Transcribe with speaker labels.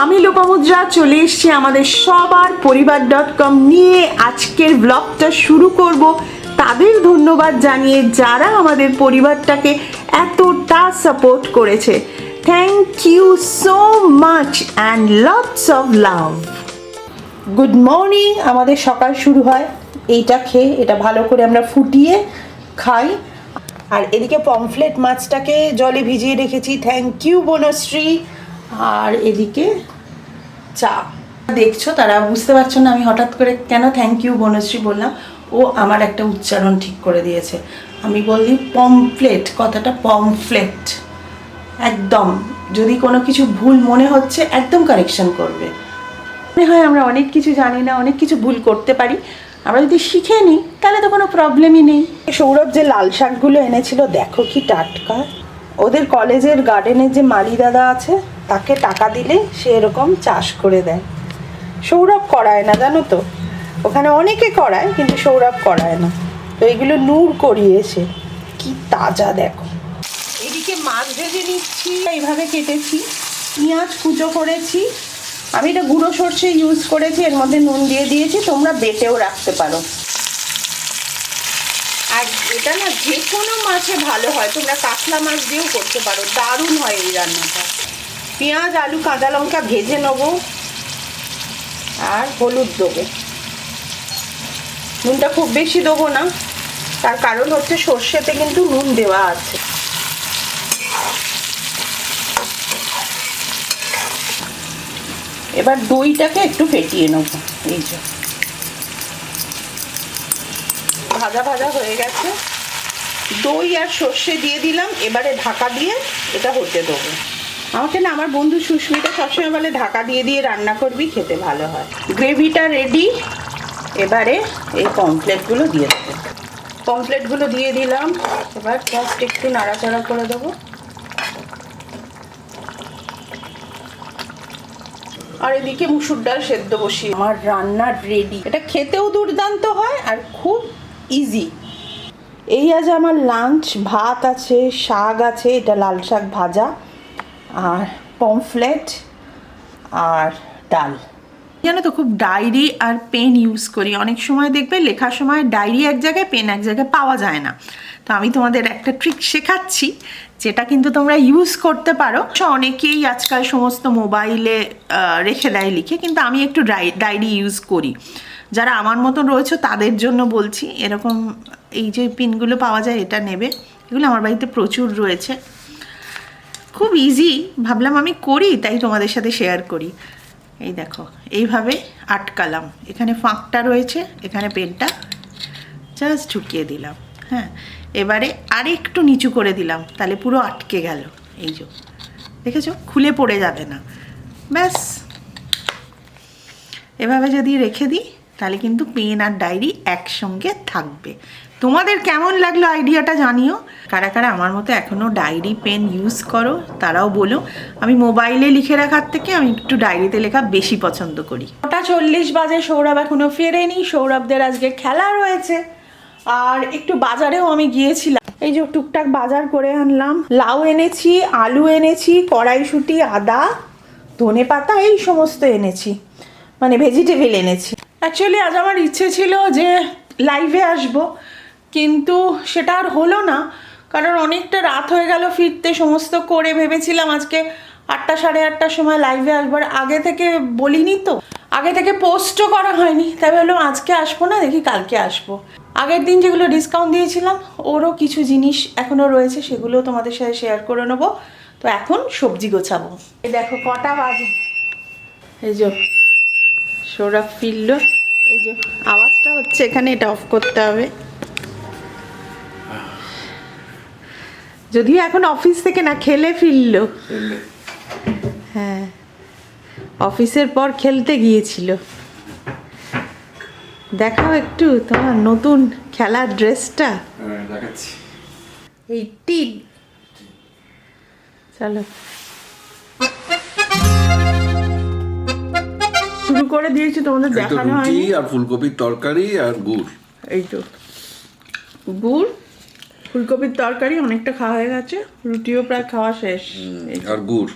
Speaker 1: আমি লোপামুদ্রা চলে এসেছি আমাদের সবার পরিবার ডট কম নিয়ে। আজকের ব্লগটা শুরু করব। তাদের ধন্যবাদ জানিয়ে যারা আমাদের পরিবারটাকে এতটা সাপোর্ট করেছে। Thank you so much and lots of love good morning আমাদের সকাল শুরু হয়। এইটা খেয়ে, এটা ভালো করে আমরা ফুটিয়ে খাই। আর এদিকে পমফ্লেট মাছটাকে জলে ভিজিয়ে রেখেছি। Thank you Banasree. আর এদিকে চা। দেখছ, তারা বুঝতে পারছ না, আমি হঠাৎ করে কেন থ্যাংক ইউ বনশ্রী বললাম, ও আমার একটা উচ্চারণ ঠিক করে দিয়েছে। আমি বললি পমফ্লেট কথাটা পমফ্লেট। একদম, যদি কোনো কিছু ভুল মনে হচ্ছে, একদম কারেকশন করবে। মনে হয় আমরা অনেক কিছু জানি না, অনেক কিছু ভুল করতে পারি। আমরা যদি শিখে নিই, তাহলে তো কোনো প্রবলেমই নেই। সৌরভ যে লাল শাকগুলো এনেছিল, দেখো কি টাটকা। ওদের কলেজের গার্ডেনের যে মালি দাদা আছে তাকে টাকা দিলে সে এরকম চাষ করে দেয়। সৌরভ করায় না, জানো তো? ওখানে অনেকে করায়, কিন্তু সৌরভ করায় না। তো এগুলো নূর করিয়েছে। কি তাজা, দেখো। এদিকে মাছ ভেজে নিচ্ছি, এইভাবে কেটেছি। পেঁয়াজ কুচো করেছি। আমি এটা গুঁড়ো সর্ষে ইউজ করেছি, এর মধ্যে নুন দিয়ে দিয়েছি, তোমরা বেটেও রাখতে পারো। আর এটা না, যে কোনো মাছে ভালো হয়, তোমরা কাতলা মাছ দিয়েও করতে পারো। দারুণ হয় এই রান্নাটা। পেঁয়াজ, আলু, কাঁচা লঙ্কা ভেজে নেব আর হলুদ দেবো। নুনটা খুব বেশি দেবো না, তার কারণ হচ্ছে সর্ষেতে কিন্তু নুন দেওয়া আছে। এবার দইটাকে একটু ফেটিয়ে নেব, এই যে। ভাজা ভাজা হয়ে গেছে। দই আর সর্ষে দিয়ে দিলাম, এবারে ঢাকা দিয়ে এটা হতে দেবো। আমাকে না আমার বন্ধু সুস্মিতা সবসময় বলে, ঢাকা দিয়ে দিয়ে রান্না করবি, খেতে ভালো হয়। গ্রেভিটা রেডি এবারে এই পমফ্লেটগুলো দিয়ে দেবো। পমফ্লেটগুলো দিয়ে দিলাম। এবার জাস্ট একটু নাড়াচাড়া করে দেবো। আর এদিকে মুসুর ডাল সেদ্ধ বসি আমার রান্না রেডি এটা খেতেও দুর্দান্ত হয় আর খুব ইজি এই আজ আমার লাঞ্চ ভাত আছে, শাক আছে, এটা লাল শাক ভাজা। আর পমফ্লেট আর ডাল। জানো তো, খুব ডায়েরি আর পেন ইউজ করি। অনেক সময় দেখবে লেখার সময় ডায়েরি এক জায়গায়, পেন এক জায়গায় পাওয়া যায় না। তো আমি তোমাদের একটা ট্রিক শেখাচ্ছি, যেটা কিন্তু তোমরা ইউজ করতে পারো। অনেকেই আজকাল সমস্ত মোবাইলে রেখে দেয় লিখে, কিন্তু আমি একটু ডায়েরি ইউজ করি। যারা আমার মতন রয়েছে, তাদের জন্য বলছি, এরকম এই যে পিনগুলো পাওয়া যায়, এটা নেবে। এগুলো আমার বাড়িতে প্রচুর রয়েছে। খুব ইজি ভাবলাম আমি করি, তাই তোমাদের সাথে শেয়ার করি। এই দেখো, এইভাবে আটকালাম। এখানে ফাঁকটা রয়েছে, এখানে পেনটা জাস্ট ঢুকিয়ে দিলাম হ্যাঁ। এবারে আরেকটু নিচু করে দিলাম, তাহলে পুরো আটকে গেল। এই যে, দেখেছ? খুলে পড়ে যাবে না। ব্যাস। এভাবে যদি রেখে দিই, তাহলে কিন্তু পেন আর ডায়েরি একসঙ্গে থাকবে। তোমাদের কেমন লাগল আইডিয়াটা জানিও। কারা কারা আমার মতো এখনও ডায়েরি পেন ইউজ করো, তারাও বলো। আমি মোবাইলে লিখে রাখার থেকে আমি একটু ডায়েরিতে লেখা বেশি পছন্দ করি। নটা চল্লিশ বাজে, সৌরভ এখনও ফেরেনি। সৌরভদের আজকে খেলা রয়েছে। আর একটু বাজারেও আমি গিয়েছিলাম। এই যে টুকটাক বাজার করে আনলাম। লাউ এনেছি, আলু এনেছি, কড়াইশুঁটি, আদা, ধনে পাতা, এই সমস্ত এনেছি। মানে ভেজিটেবল এনেছি। অ্যাকচুয়ালি আজ আমার ইচ্ছে ছিল যে লাইভে আসব। কিন্তু সেটা আর হলো না, কারণ অনেকটা রাত হয়ে গেল ফিরতে, সমস্ত করে ভেবেছিলাম আজকে আটটা সাড়ে আটটার সময় লাইভে আসবার। আগে থেকে বলিনি তো, আগে থেকে পোস্টও করা হয়নি, তাই ভাবলাম আজকে আসব না, দেখি কালকে আসব। আগের দিন যেগুলো ডিসকাউন্ট দিয়েছিলাম, ওরও কিছু জিনিস এখনও রয়েছে সেগুলো তোমাদের সাথে শেয়ার করে নেব। তো এখন সবজি গোছাবো। এই দেখো কটা বাজে। এই যে সৌরভ ফিরল। এই যে আওয়াজটা হচ্ছে, এখানে এটা অফ করতে হবে। যদিও এখন অফিস থেকে না খেলে ফিরল। হ্যাঁ। অফিসের পর খেলতে গিয়েছিল। দেখাও একটু তোমার নতুন খেলার ড্রেসটা।
Speaker 2: হ্যাঁ,
Speaker 1: চলো। শুরু করে দিয়েছি তোমাদের দেখানো হয়নি।
Speaker 2: আর ফুলকপির তরকারি আর গুড়।
Speaker 1: এই তো। গুড়। ফুলকপির তরকারি অনেকটা খাওয়া হয়ে গেছে রুটিও প্রায় খাওয়া শেষ।
Speaker 2: আর গুড়?